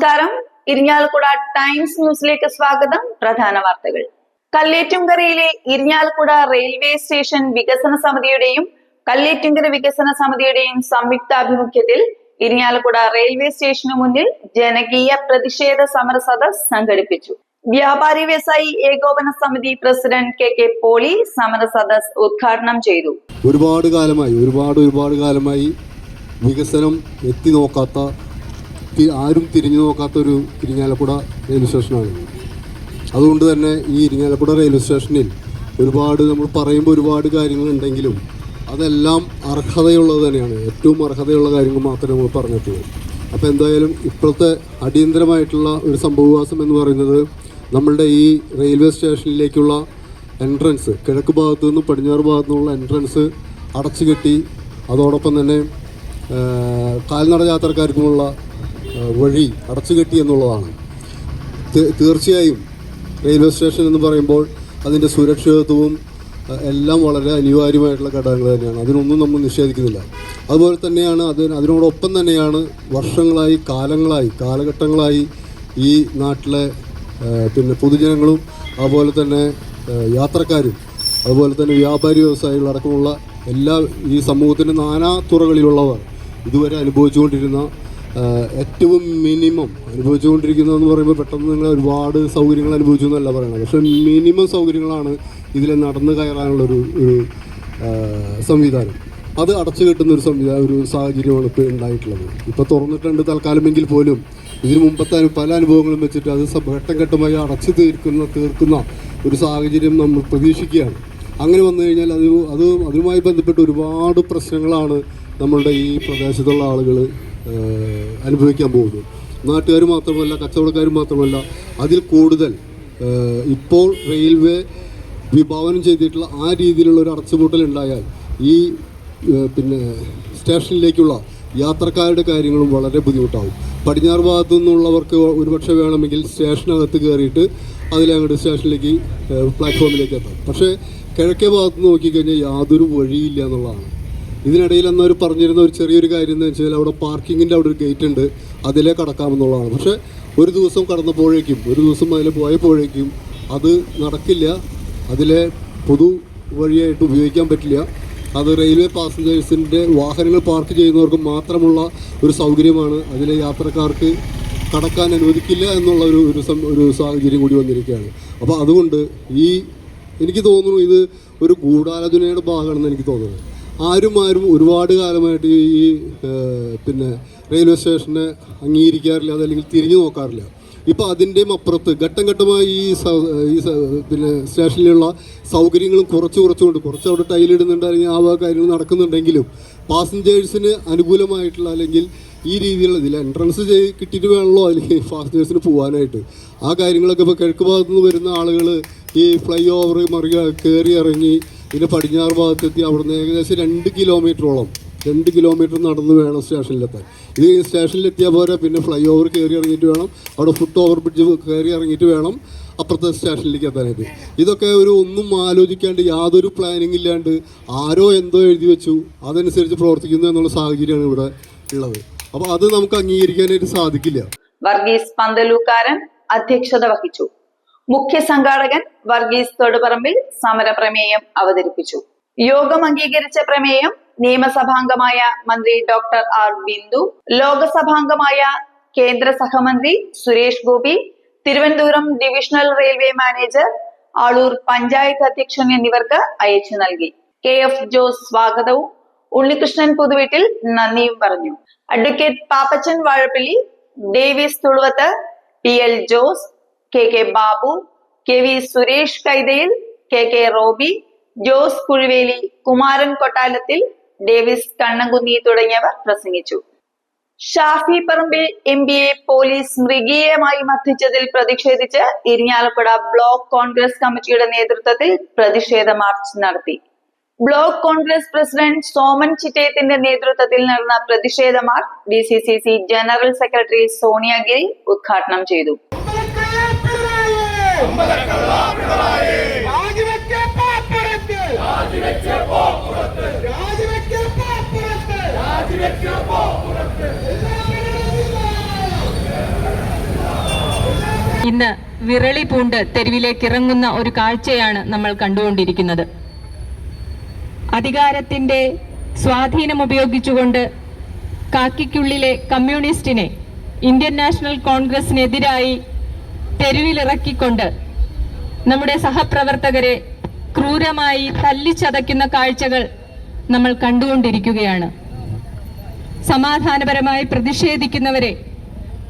നമസ്കാരം. ഇരിഞ്ഞാലക്കുട ടൈംസ് ന്യൂസിലേക്ക് സ്വാഗതം. പ്രധാന വാർത്തകൾ. കല്ലേറ്റുംകരയിലെ ഇരിഞ്ഞാലക്കുട റെയിൽവേ സ്റ്റേഷൻ വികസന സമിതിയുടെയും കല്ലേറ്റുംകര വികസന സമിതിയുടെയും സംയുക്താഭിമുഖ്യത്തിൽ ഇരിഞ്ഞാലക്കുട റെയിൽവേ സ്റ്റേഷനു മുന്നിൽ ജനകീയ പ്രതിഷേധ സമര സദസ് സംഘടിപ്പിച്ചു. വ്യാപാരി വ്യവസായി ഏകോപന സമിതി പ്രസിഡന്റ് കെ കെ പോളി സമര സദസ് ഉദ്ഘാടനം ചെയ്തു. ഒരുപാട് കാലമായി ഒരുപാട് ഒരുപാട് കാലമായി വികസനം എത്തി നോക്കാത്ത ആരും തിരിഞ്ഞു നോക്കാത്തൊരു ഇരിങ്ങാലക്കുട റെയിൽവേ സ്റ്റേഷനാണ് അതുകൊണ്ട് തന്നെ ഈ ഇരിങ്ങാലക്കുട റെയിൽവേ സ്റ്റേഷനിൽ ഒരുപാട് നമ്മൾ പറയുമ്പോൾ ഒരുപാട് കാര്യങ്ങളുണ്ടെങ്കിലും അതെല്ലാം അർഹതയുള്ളത് തന്നെയാണ്. ഏറ്റവും അർഹതയുള്ള കാര്യങ്ങൾ മാത്രമേ നമ്മൾ പറഞ്ഞിട്ടുള്ളൂ. അപ്പോൾ എന്തായാലും ഇപ്പോഴത്തെ അടിയന്തരമായിട്ടുള്ള ഒരു സംഭവവാസം എന്ന് പറയുന്നത് നമ്മളുടെ ഈ റെയിൽവേ സ്റ്റേഷനിലേക്കുള്ള എൻട്രൻസ് കിഴക്ക് ഭാഗത്തു നിന്നും പടിഞ്ഞാറ് ഭാഗത്തു നിന്നുള്ള എൻട്രൻസ് അടച്ചു കെട്ടി അതോടൊപ്പം തന്നെ കാൽനട യാത്രക്കാർക്കുമുള്ള വഴി അടച്ചു കെട്ടി എന്നുള്ളതാണ്. തീർച്ചയായും റെയിൽവേ സ്റ്റേഷൻ എന്ന് പറയുമ്പോൾ അതിന്റെ സുരക്ഷിതത്വവും എല്ലാം വളരെ അനിവാര്യമായിട്ടുള്ള ഘടകങ്ങൾ തന്നെയാണ്. അതിനൊന്നും നമ്മൾ നിഷേധിക്കുന്നില്ല. അതുപോലെ തന്നെയാണ് അതിന് അതിനോടൊപ്പം തന്നെയാണ് വർഷങ്ങളായി കാലങ്ങളായി കാലഘട്ടങ്ങളായി ഈ നാട്ടിലെ പിന്നെ പൊതുജനങ്ങളും അതുപോലെ തന്നെ യാത്രക്കാരും അതുപോലെ തന്നെ വ്യാപാരി വ്യവസായികൾ അടക്കമുള്ള എല്ലാ ഈ സമൂഹത്തിന്റെ നാനാ തുറകളിലുള്ളവർ ഇതുവരെ അനുഭവിച്ചുകൊണ്ടിരുന്ന ഏറ്റവും മിനിമം അനുഭവിച്ചുകൊണ്ടിരിക്കുന്നതെന്ന് പറയുമ്പോൾ പെട്ടെന്ന് നിങ്ങൾ ഒരുപാട് സൗകര്യങ്ങൾ അനുഭവിച്ചു എന്നല്ല പറയുന്നത് പക്ഷെ മിനിമം സൗകര്യങ്ങളാണ് ഇതിൽ നടന്നു കയറാനുള്ളൊരു ഒരു സംവിധാനം. അത് അടച്ചു കെട്ടുന്ന ഒരു സംവിധാനം ഒരു സാഹചര്യമാണ് ഇപ്പോൾ ഉണ്ടായിട്ടുള്ളത്. ഇപ്പോൾ തുറന്നിട്ടുണ്ട് തൽക്കാലമെങ്കിൽ പോലും. ഇതിന് മുമ്പത്തെ പല അനുഭവങ്ങളും വെച്ചിട്ട് അത് ഘട്ടം ഘട്ടമായി അടച്ചു തീർക്കുന്ന തീർക്കുന്ന ഒരു സാഹചര്യം നമ്മൾ പ്രതീക്ഷിക്കുകയാണ്. അങ്ങനെ വന്നു കഴിഞ്ഞാൽ അത് അത് അതുമായി ബന്ധപ്പെട്ട് ഒരുപാട് പ്രശ്നങ്ങളാണ് നമ്മളുടെ ഈ പ്രദേശത്തുള്ള ആളുകൾ അനുഭവിക്കാൻ പോകുന്നു. നാട്ടുകാർ മാത്രമല്ല കച്ചവടക്കാർ മാത്രമല്ല അതിൽ കൂടുതൽ ഇപ്പോൾ റെയിൽവേ വിഭാവനം ചെയ്തിട്ടുള്ള ആ രീതിയിലുള്ള ഒരു അടച്ചുപൂട്ടൽ ഉണ്ടായാൽ ഈ പിന്നെ സ്റ്റേഷനിലേക്കുള്ള യാത്രക്കാരുടെ കാര്യങ്ങളും വളരെ ബുദ്ധിമുട്ടാകും പടിഞ്ഞാറ് ഭാഗത്തു നിന്നുള്ളവർക്ക് ഒരുപക്ഷെ വേണമെങ്കിൽ സ്റ്റേഷനകത്ത് കയറിയിട്ട് അതിലങ്ങോട്ട് സ്റ്റേഷനിലേക്ക് പ്ലാറ്റ്ഫോമിലേക്ക് എത്താം. പക്ഷേ കിഴക്കേ ഭാഗത്ത് നോക്കിക്കഴിഞ്ഞാൽ യാതൊരു വഴിയില്ല എന്നുള്ളതാണ്. ഇതിനിടയിൽ അന്ന് അവർ പറഞ്ഞിരുന്ന ഒരു ചെറിയൊരു കാര്യം എന്ന് വെച്ചാൽ അവിടെ പാർക്കിങ്ങിന്റെ അവിടെ ഒരു ഗേറ്റ് ഉണ്ട്. അതിലേ കടക്കാമെന്നുള്ളതാണ്. പക്ഷേ ഒരു ദിവസം കടന്നപ്പോഴേക്കും ഒരു ദിവസം അതിൽ പോയപ്പോഴേക്കും അത് നടക്കില്ല. അതിലെ പൊതു വഴിയായിട്ട് ഉപയോഗിക്കാൻ പറ്റില്ല. അത് റെയിൽവേ പാസഞ്ചേഴ്സിന്റെ വാഹനങ്ങൾ പാർക്ക് ചെയ്യുന്നവർക്ക് മാത്രമുള്ള ഒരു സൗകര്യമാണ്. അതിലെ യാത്രക്കാർക്ക് കടക്കാൻ അനുവദിക്കില്ല എന്നുള്ള ഒരു ഒരു ഒരു സാഹചര്യം കൂടി വന്നിരിക്കുകയാണ്. അപ്പോൾ അതുകൊണ്ട് ഈ എനിക്ക് തോന്നുന്നു ഇത് ഒരു ഗൂഢാലോചനയുടെ ഭാഗമാണെന്ന് എനിക്ക് തോന്നുന്നത് ആരും ആരും ഒരുപാട് കാലമായിട്ട് ഈ പിന്നെ റെയിൽവേ സ്റ്റേഷനെ അംഗീകരിക്കാറില്ല അതല്ലെങ്കിൽ തിരിഞ്ഞു നോക്കാറില്ല. ഇപ്പോൾ അതിന്റെയും അപ്പുറത്ത് ഘട്ടം ഘട്ടമായി ഈ ഈ പിന്നെ സ്റ്റേഷനിലുള്ള സൗകര്യങ്ങളും കുറച്ച് കുറച്ചുകൊണ്ട് കുറച്ച് അവിടെ ടൈലിടുന്നുണ്ട് അല്ലെങ്കിൽ ആ വക കാര്യങ്ങൾ നടക്കുന്നുണ്ടെങ്കിലും പാസഞ്ചേഴ്സിന് അനുകൂലമായിട്ടുള്ള അല്ലെങ്കിൽ ഈ രീതിയിലുള്ള ഇതിൽ എൻട്രൻസ് ചെയ്ത് കിട്ടിയിട്ട് വേണമല്ലോ അല്ലെങ്കിൽ പാസഞ്ചേഴ്സിന് പോകാനായിട്ട് ആ കാര്യങ്ങളൊക്കെ ഇപ്പോൾ കിഴക്ക് ഭാഗത്തുനിന്ന് വരുന്ന ആളുകൾ ഈ ഫ്ലൈ ഓവർ മറിയ കയറി ഇറങ്ങി പിന്നെ പടിഞ്ഞാറ് ഭാഗത്തെത്തി അവിടുന്ന് ഏകദേശം രണ്ട് കിലോമീറ്ററോളം രണ്ട് കിലോമീറ്റർ നടന്ന് വേണം സ്റ്റേഷനിലെത്താൻ ഇത് സ്റ്റേഷനിലെത്തിയാൽ പോരാ പിന്നെ ഫ്ലൈ ഓവർ കയറി ഇറങ്ങിയിട്ട് വേണം. അവിടെ ഫുട് ഓവർ ബ്രിഡ്ജ് കയറി ഇറങ്ങിയിട്ട് വേണം അപ്പുറത്തെ സ്റ്റേഷനിലേക്ക് എത്താനായിട്ട്. ഇതൊക്കെ ഒരു ഒന്നും ആലോചിക്കാണ്ട് യാതൊരു പ്ലാനിങ് ഇല്ലാണ്ട് ആരോ എന്തോ എഴുതി വെച്ചു. അതനുസരിച്ച് പ്രവർത്തിക്കുന്നു എന്നുള്ള സാഹചര്യമാണ് ഇവിടെ ഉള്ളത്. അപ്പോൾ അത് നമുക്ക് അംഗീകരിക്കാനായിട്ട് സാധിക്കില്ല. വർഗീസ് പന്തലൂക്കാരൻ അധ്യക്ഷത വഹിച്ചു. മുഖ്യ സംഘാടകൻ വർഗീസ് തൊടുപറമ്പിൽ സമരപ്രമേയം അവതരിപ്പിച്ചു. യോഗം അംഗീകരിച്ച പ്രമേയം നിയമസഭാംഗമായ മന്ത്രി ഡോക്ടർ ആർ ബിന്ദു ലോകസഭാംഗമായ കേന്ദ്ര സഹമന്ത്രി Suresh Gopi Thiruvananthapuram divisional railway manager Aloor panchayat അധ്യക്ഷൻ എന്നിവർക്ക് അയച്ചു നൽകി. കെ എഫ് ജോസ് സ്വാഗതവും ഉണ്ണികൃഷ്ണൻ പുതുവീട്ടിൽ നന്ദിയും പറഞ്ഞു. Advocate Pappachan Vazhappally Davis Thuluvath P L Jose K K Babu K V Suresh Kaithayil K K Roby Jose Kuzhuveli Kumaran Kottalathil Davis Kannankunni തുടങ്ങിയവർ പ്രസംഗിച്ചു. Shafi Parambil M B A police മൃഗീയമായി മർദ്ദിച്ചതിൽ പ്രതിഷേധിച്ച് Irinjalakuda block Congress കമ്മിറ്റിയുടെ നേതൃത്വത്തിൽ പ്രതിഷേധ march നടത്തി. Block Congress president Soman ചിറ്റയത്തിന്റെ നേതൃത്വത്തിൽ നടന്ന പ്രതിഷേധ march D C C C general secretary Soniyagiri ഉദ്ഘാടനം ചെയ്തു. ഇന്ന് വിരളി പൂണ്ട് തെരുവിലേക്ക് ഇറങ്ങുന്ന ഒരു കാഴ്ചയാണ് നമ്മൾ കണ്ടുകൊണ്ടിരിക്കുന്നത്. അധികാരത്തിന്റെ സ്വാധീനം ഉപയോഗിച്ചുകൊണ്ട് കാക്കിക്കുള്ളിലെ കമ്മ്യൂണിസ്റ്റിനെ ഇന്ത്യൻ നാഷണൽ കോൺഗ്രസിനെതിരായി തെരുവിലിറക്കിക്കൊണ്ട് നമ്മുടെ സഹപ്രവർത്തകരെ ക്രൂരമായി തല്ലിച്ചതയ്ക്കുന്ന കാഴ്ചകൾ നമ്മൾ കണ്ടുകൊണ്ടിരിക്കുകയാണ്. സമാധാനപരമായി പ്രതിഷേധിക്കുന്നവരെ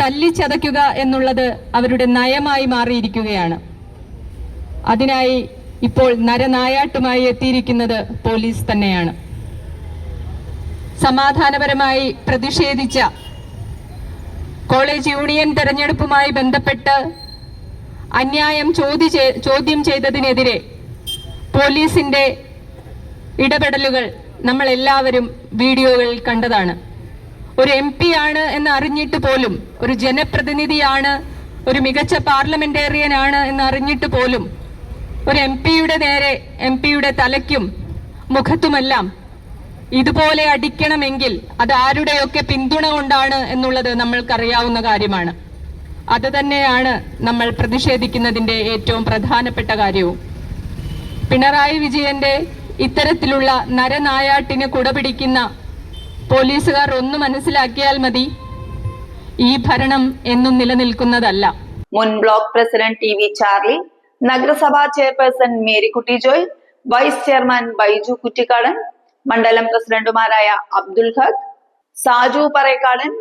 തല്ലിച്ചതയ്ക്കുക എന്നുള്ളത് അവരുടെ നയമായി മാറിയിരിക്കുകയാണ്. അതിനായി ഇപ്പോൾ നരനായാട്ടുമായി എത്തിയിരിക്കുന്നത് പോലീസ് തന്നെയാണ്. സമാധാനപരമായി പ്രതിഷേധിച്ച കോളേജ് യൂണിയൻ തെരഞ്ഞെടുപ്പുമായി ബന്ധപ്പെട്ട് അന്യായം ചോദ്യ ചോദ്യം ചെയ്തതിനെതിരെ പോലീസിന്റെ ഇടപെടലുകൾ നമ്മൾ എല്ലാവരും വീഡിയോകളിൽ കണ്ടതാണ്. ഒരു എം പി ആണ് എന്ന് അറിഞ്ഞിട്ട് പോലും ഒരു ജനപ്രതിനിധിയാണ് ഒരു മികച്ച പാർലമെന്റേറിയൻ ആണ് എന്ന് അറിഞ്ഞിട്ട് പോലും ഒരു എം പിയുടെ നേരെ എം പിയുടെ തലയ്ക്കും മുഖത്തുമെല്ലാം ഇതുപോലെ അടിക്കണമെങ്കിൽ അത് ആരുടെയൊക്കെ പിന്തുണ കൊണ്ടാണ് എന്നുള്ളത് നമ്മൾക്കറിയാവുന്ന കാര്യമാണ്. അത് തന്നെയാണ് നമ്മൾ പ്രതിഷേധിക്കുന്നതിന്റെ ഏറ്റവും പ്രധാനപ്പെട്ട കാര്യവും. പിണറായി വിജയന്റെ ഇത്തരത്തിലുള്ള നരനായാട്ടിന് കുടപിടിക്കുന്ന പോലീസുകാർ ഒന്ന് മനസ്സിലാക്കിയാൽ മതി. ഈ ഭരണം എന്നും നിലനിൽക്കുന്നതല്ല. മുൻ block president T V Charlie നഗരസഭാ chairperson Marykutty Joy vice chairman Baiju Kuttikkadan മണ്ഡലം പ്രസിഡന്റുമാരായ Abdul Haq Saju Parayakkadan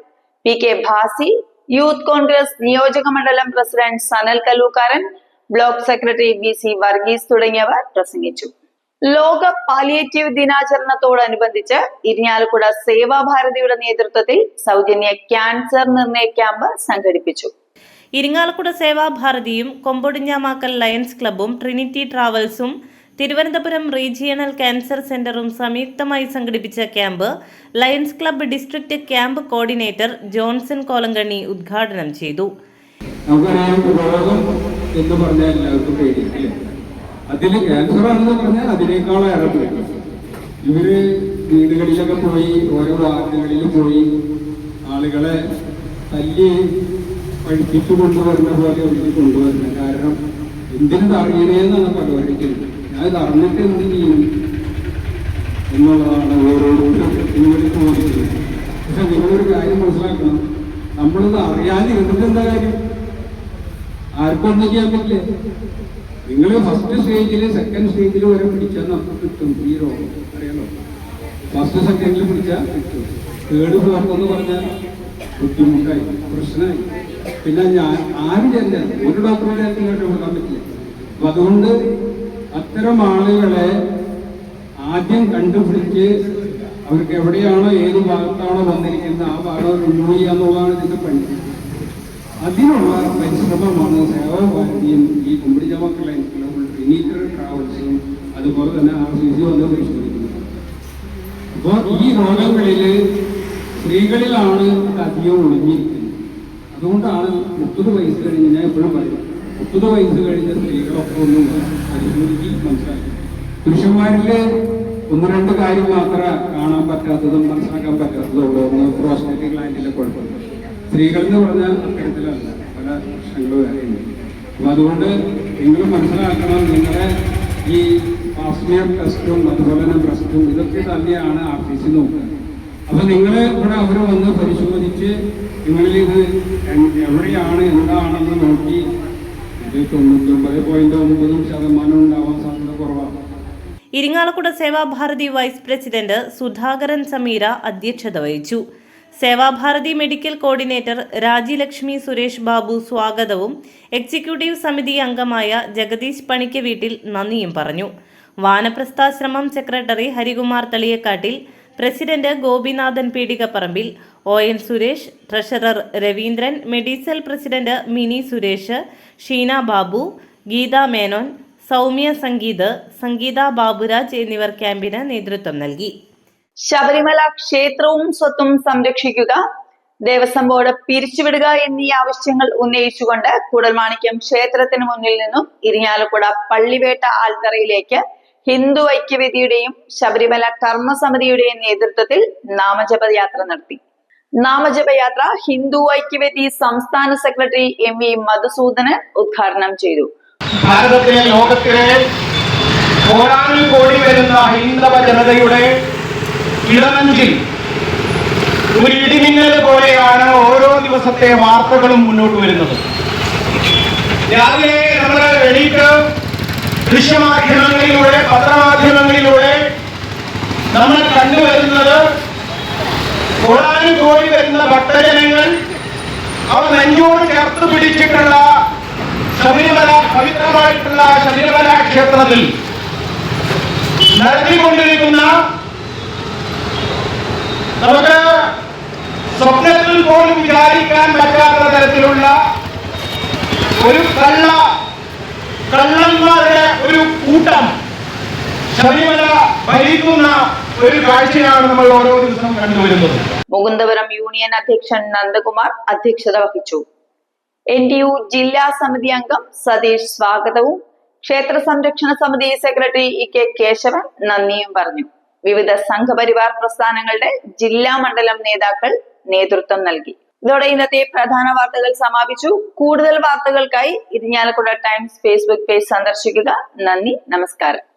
P K Bhasi youth Congress നിയോജക മണ്ഡലം president Sanal Kallookkaran block secretary B C Varghese തുടങ്ങിയവർ പ്രസംഗിച്ചു. ലോക പാലിയേറ്റീവ് ദിനാചരണത്തോടനുബന്ധിച്ച് ഇരിഞ്ഞാലക്കുട സേവാഭാരതിയുടെ നേതൃത്വത്തിൽ സൗജന്യ ക്യാൻസർ നിർണയ ക്യാമ്പ് സംഘടിപ്പിച്ചു. ഇരിങ്ങാലക്കുട സേവാഭാരതിയും കൊമ്പൊടിഞ്ഞാമാക്കൽ ലയൺസ് ക്ലബ്ബും ട്രിനിറ്റി ട്രാവൽസും തിരുവനന്തപുരം റീജിയണൽ ക്യാൻസർ സെന്ററും സംയുക്തമായി സംഘടിപ്പിച്ച camp Lions club district camp coordinator Johnson Kolankanni ഉദ്ഘാടനം ചെയ്തു. നമുക്കറിയാം രോഗം എന്ന് പറഞ്ഞാൽ എല്ലാവർക്കും പേടിയില്ലേ അതിൽ ക്യാൻസർ ആണെന്ന് പറഞ്ഞാൽ അതിനേക്കാളേറെ പോയി ഇവർ വീടുകളിലൊക്കെ പോയി ഓരോ വാർഡുകളിൽ പോയി ആളുകളെ തല്ലി പഠിപ്പിച്ചു കൊണ്ടുവരുന്ന പോലെ ഒഴുകി കൊണ്ടുവരുന്നത്. കാരണം എന്തിനു അറിയണേന്നാണ് പരിപാടിക്കുന്നത് ഞാൻ അറിഞ്ഞിട്ട് എന്ത് ചെയ്യും എന്നുള്ളതാണ് ഓരോരുത്തരും ചോദിക്കുന്നത്. പക്ഷെ നിങ്ങളൊരു കാര്യം മനസ്സിലാക്കണം. നമ്മളിത് അറിയാതിരുന്നിട്ട് എന്താ കാര്യം? ആർക്കും ഒന്നും ചെയ്യാൻ പറ്റില്ല. നിങ്ങൾ ഫസ്റ്റ് സ്റ്റേജിൽ സെക്കൻഡ് സ്റ്റേജിൽ വരെ പിടിച്ചാൽ നമുക്ക് കിട്ടും ഈ രോഗം. അറിയാലോ? ഫസ്റ്റ് സെക്കൻഡിൽ പിടിച്ചാൽ കിട്ടും. തേർഡ് ഫോർത്ത് എന്ന് പറഞ്ഞാൽ ബുദ്ധിമുട്ടായി പ്രശ്നമായി പിന്നെ ഞാൻ ആരും ചെല്ല ഒരു ഡോക്ടറുടെ അടുത്ത് കൊടുക്കാൻ പറ്റില്ല. അപ്പൊ അതുകൊണ്ട് അത്തരം ആളുകളെ ആദ്യം കണ്ടുപിടിച്ച് അവർക്ക് എവിടെയാണോ ഏത് ഭാഗത്താണോ വന്നിരിക്കുന്നത് ആ ഭാഗം റിമൂവ് ചെയ്യുക എന്നുള്ളതാണ് ഇതിന്റെ പണി. അതിനുള്ള പരിശ്രമമാണ് സേവാഭാരതിയും ഈ കുമ്പിടിച്ച മക്കളെ ട്രിനീറ്റർ ട്രാവൽസും അതുപോലെ തന്നെ ആർ സി സി വന്ന് പരിശോധിക്കുന്നത്. അപ്പോൾ ഈ രോഗങ്ങളിൽ സ്ത്രീകളിലാണ് അധികം അതുകൊണ്ടാണ് മുപ്പത് വയസ്സ് കഴിഞ്ഞ് ഞാൻ എപ്പോഴും പറയും മുപ്പത് വയസ്സ് കഴിഞ്ഞ സ്ത്രീകളൊക്കെ ഒന്നും പരിശോധിച്ച് മനസ്സിലാക്കി ഒന്ന് രണ്ട് കാര്യം മാത്രമേ കാണാൻ പറ്റാത്തതും മനസ്സിലാക്കാൻ പറ്റാത്തതും ഉള്ളൂ. ഒന്ന് പ്രോസ്റ്റേറ്റ് ഗ്ലാൻഡിലെ കുഴപ്പമില്ല. സ്ത്രീകൾ എന്ന് പറഞ്ഞാൽ അത്തരത്തിലല്ല. പല പ്രശ്നങ്ങളും വേറെയുണ്ട് അപ്പൊ അതുകൊണ്ട് നിങ്ങൾ മനസ്സിലാക്കണം നിങ്ങളെ ഈ പാസ്മിയർ ടെസ്റ്റും അതുപോലെ തന്നെ ബ്രസ്റ്റും ഇതൊക്കെ തന്നെയാണ് ആർ ടി സി നോക്കുന്നത് അപ്പൊ നിങ്ങൾ ഇവിടെ അവർ വന്ന് പരിശോധിച്ച് നിങ്ങളിൽ ഇത് എവിടെയാണ് എന്താണെന്ന് നോക്കി. ഇത് തൊണ്ണൂറ്റൊമ്പത് പോയിന്റ് ഒമ്പതും ശതമാനം ഉണ്ടാവാൻ സാധ്യത കുറവാണ്. ഇരിങ്ങാലക്കുട സേവാഭാരതി വൈസ് പ്രസിഡന്റ് സുധാകരൻ സമീര അധ്യക്ഷത വഹിച്ചു. സേവാഭാരതി മെഡിക്കൽ കോർഡിനേറ്റർ രാജിലക്ഷ്മി സുരേഷ് ബാബു സ്വാഗതവും എക്സിക്യൂട്ടീവ് സമിതി അംഗമായ ജഗദീഷ് പണിക്ക് വീട്ടിൽ നന്ദിയും പറഞ്ഞു. Vanaprasthashramam secretary Harikumar Thaliyakkattil president Gopinathan Peedikaparambil O N Suresh treasurer Raveendran medical president Mini Suresh Sheena Babu Geetha Menon Soumya Sangeeth Sangeetha Baburaj എന്നിവർ ക്യാമ്പിന് നേതൃത്വം നൽകി. ശബരിമല ക്ഷേത്രവും സ്വത്തും സംരക്ഷിക്കുക ദേവസ്വം ബോർഡ് പിരിച്ചുവിടുക എന്നീ ആവശ്യങ്ങൾ ഉന്നയിച്ചുകൊണ്ട് കൂടൽമാണിക്യം ക്ഷേത്രത്തിന് മുന്നിൽ നിന്നും ഇരിഞ്ഞാലക്കുട പള്ളിവേട്ട ആൽത്തറയിലേക്ക് ഹിന്ദു ഐക്യവേദിയുടെയും ശബരിമല കർമ്മസമിതിയുടെയും നേതൃത്വത്തിൽ നാമജപയാത്ര നടത്തി. നാമജപയാത്ര ഹിന്ദു ഐക്യവേദി സംസ്ഥാന സെക്രട്ടറി എം വി മധുസൂദനൻ ഉദ്ഘാടനം ചെയ്തു. ഭാരതത്തിലെ ലോകത്തിലെ കോടാനുൽ കോടി വരുന്ന ഹൈന്ദവ ജനതയുടെ ഇടനെഞ്ചിൽ ഒരു ഇടിമിന്നൽ പോലെയാണ് ഓരോ ദിവസത്തെ വാർത്തകളും മുന്നോട്ട് വരുന്നത്. രാവിലെ നമ്മൾ എണീറ്റ് ദൃശ്യമാധ്യമങ്ങളിലൂടെ പത്രമാധ്യമങ്ങളിലൂടെ നമ്മൾ കണ്ടുവരുന്നത് കൊളാനും കോഴി വരുന്ന ഭക്തജനങ്ങൾ അവർ നെഞ്ചോട് ചേർത്ത് പിടിച്ചിട്ടുള്ള ശബരിമല പവിത്രമായിട്ടുള്ള ശബരിമല ക്ഷേത്രത്തിൽ നടത്തിക്കൊണ്ടിരിക്കുന്ന നമുക്ക് സ്വപ്നത്തിൽ പോലും വിചാരിക്കാൻ പറ്റാത്ത തരത്തിലുള്ള ഒരു കള്ള കള്ളന്മാരുടെ ഒരു കൂട്ടം ശബരിമല ഭരിക്കുന്ന ഒരു കാഴ്ചയാണ് നമ്മൾ ഓരോ ദിവസവും കണ്ടുവരുന്നത് മുകുന്ദപുരം യൂണിയൻ അധ്യക്ഷൻ നന്ദകുമാർ അധ്യക്ഷത വഹിച്ചു. എൻ ഡി യു ജില്ലാ സമിതി അംഗം സതീഷ് സ്വാഗതവും ക്ഷേത്ര സംരക്ഷണ സമിതി സെക്രട്ടറി ഇ കെ കേശവൻ നന്ദിയും പറഞ്ഞു. വിവിധ സംഘപരിവാർ പ്രസ്ഥാനങ്ങളുടെ ജില്ലാ മണ്ഡലം നേതാക്കൾ നേതൃത്വം നൽകി. ഇതോടെ ഇന്നത്തെ പ്രധാന വാർത്തകൾ സമാപിച്ചു. കൂടുതൽ വാർത്തകൾക്കായി ഇരിഞ്ഞാലക്കുട ടൈംസ് ഫേസ്ബുക്ക് പേജ് സന്ദർശിക്കുക. നന്ദി നമസ്കാരം.